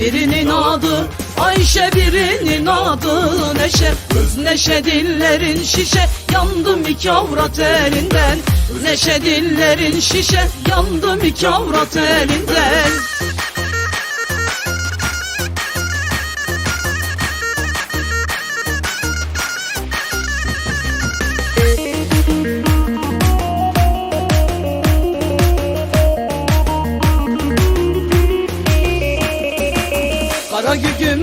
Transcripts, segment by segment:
Birinin adı Ayşe birinin adı Neşe. Kız neşe dillerin şişe Yandım iki avrat elinden. Neşe dillerin şişe Yandım iki avrat elinden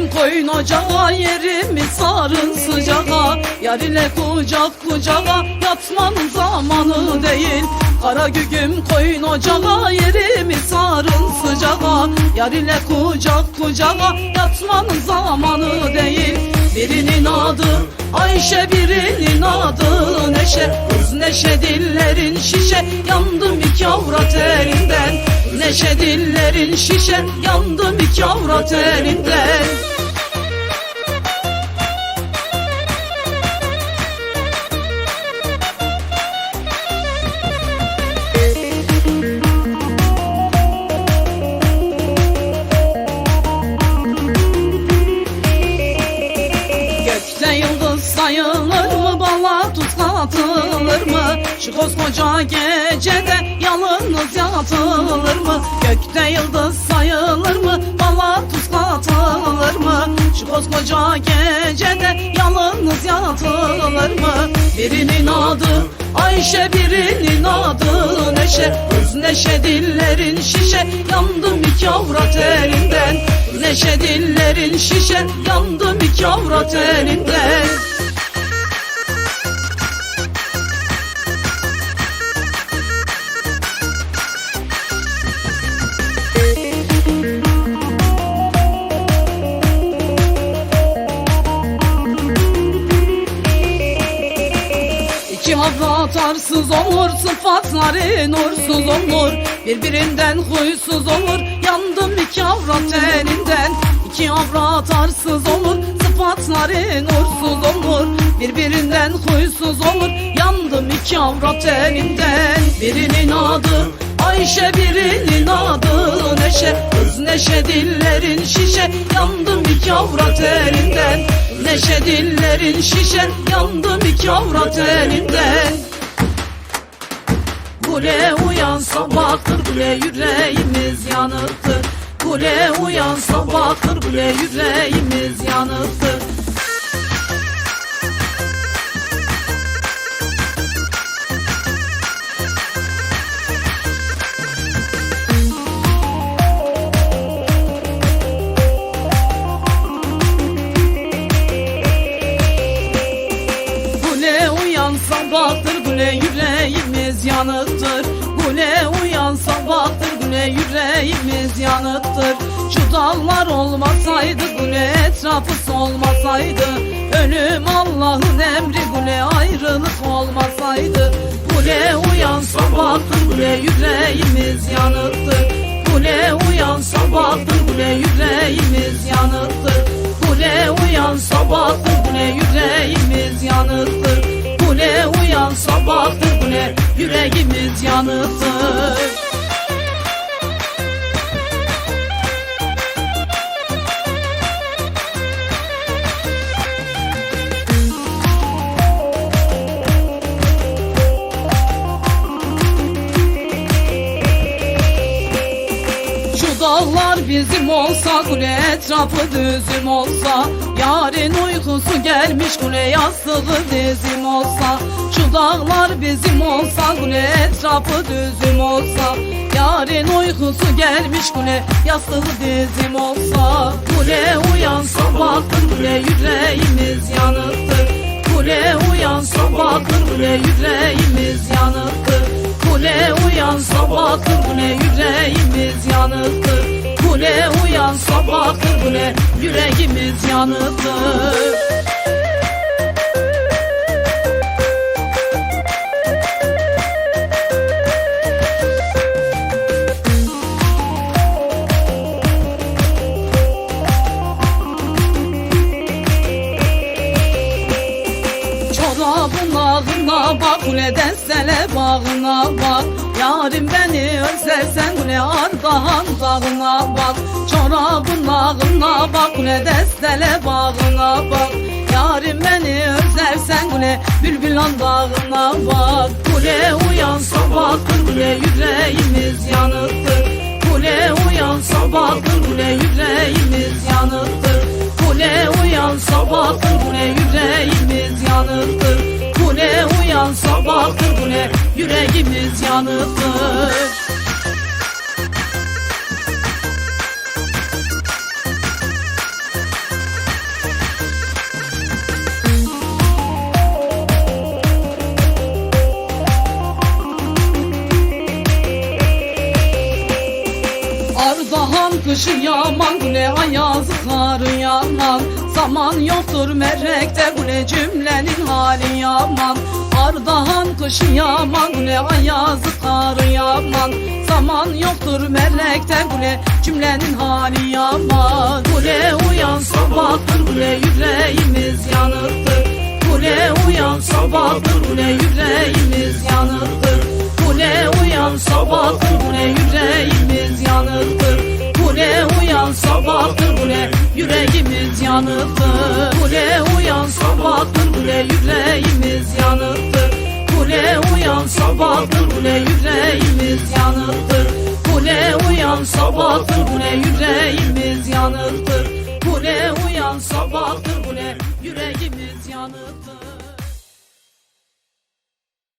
gügüm koyun ocağa yerimi sarın sıcağa. Yar ile kucak kucağa yatmanın zamanı değil. Kara gügüm koyun ocağa yerimi sarın sıcağa. Yar ile kucak kucağa yatmanın zamanı değil. Birinin adı Ayşe birinin adı Neşe. Kız neşe dillerin şişe Yandım iki avrat elinden. Neşe dillerin şişe Yandım iki avrat elinden Şu koskoca gecede yalnız yatılır mı? Gökte yıldız sayılır mı? Bala tuz katılır mı? Şu koskoca gecede yalnız yatılır mı? Birinin adı Ayşe birinin adı Neşe. Kız neşe dillerin şişe. Yandım iki avrat elinden. Neşe dillerin şişe. Yandım iki avrat elinden İki avrat arsız olur sıfatları nursuz olur. Birbirinden huysuz olur yandım iki avrat elinden İki avrat arsız olur sıfatları nursuz olur. Birbirinden huysuz olur yandım iki avrat elinden Birinin adı Ayşe birinin adı Neşe. Kız neşe dillerin şişe. Yandım iki avrat elinden Neşe dillerin şişe Yandım iki avrat elinden Kule uyan sabahtır Kule yüreğimiz yanıktır Kule uyan sabahtır Kule yüreğimiz yanıktır uyan sabahtır Kule yüreğimiz yanıktır Kule uyan sabahtır Kule yüreğimiz yanıktır Şu dağlar olmasaydı Kule etrafı olmasaydı? Ölüm Allah'ın emri Kule ayrılık olmasaydı? Kule uyan sabahtır Kule yüreğimiz yanıktır Kule uyan sabahtır Kule yüreğimiz yanıktır Kule uyan sabahtır Kule yüreğimiz yanıktır sabahtır Kule yüreğimiz yanıktır. Şu dağlar bizim olsa kule etrafı düzüm olsa Yarın uykusu gelmiş kule yastığı dizim olsa Şu dağlar bizim olsa kule etrafı düzüm olsa. Yarın uykusu gelmiş kule yastığı dizim olsa Kule uyan sabahtır kule yüreğimiz yanıktır Kule uyan sabahtır kule yüreğimiz yanıktır Kule uyan sabahtır kule yüreğimiz yanıktır Kule uyan sabahtır kule yüreğimiz yanıktır Çorabın ağına bak Kuleden sele bağına bak Yarim beni özlersen ne Ardahan dağına bak Çorabın ağına bak. Ne destele bağına bak. Yarim beni özlersen bu ne Bülbülan dağına bak. Kule uyan sabahtır bu ne yüreğimiz yanıktır. Kule uyan sabahtır bu ne yüreğimiz yanıktır. Kule uyan sabahtır bu ne yüreğimiz yanıktır. Kule uyan ne yüreğimiz yanıktır kışı yaman ne ayazı karı yaman Zaman yoktur merekte ne cümlenin hali yaman. Ardahan kışı yaman ne ayazı karı yaman. Zaman yoktur melekte ne cümlenin hali yaman. Ne uyan sabahtır ne yüreğimiz yanıktır ne uyan sabahtır ne yüreğimiz yanıktır ne uyan sabahtır ne yüreğimiz yanıktır sabahtır bu ne? Yüreğimiz yanıktır Bu ne uyan sabahtır bu ne? Yüreğimiz yanıktır Bu ne uyan sabahtır bu ne? Yüreğimiz yanıktır Bu ne uyan sabahtır bu ne? Yüreğimiz yanıktır Bu ne uyan sabahtır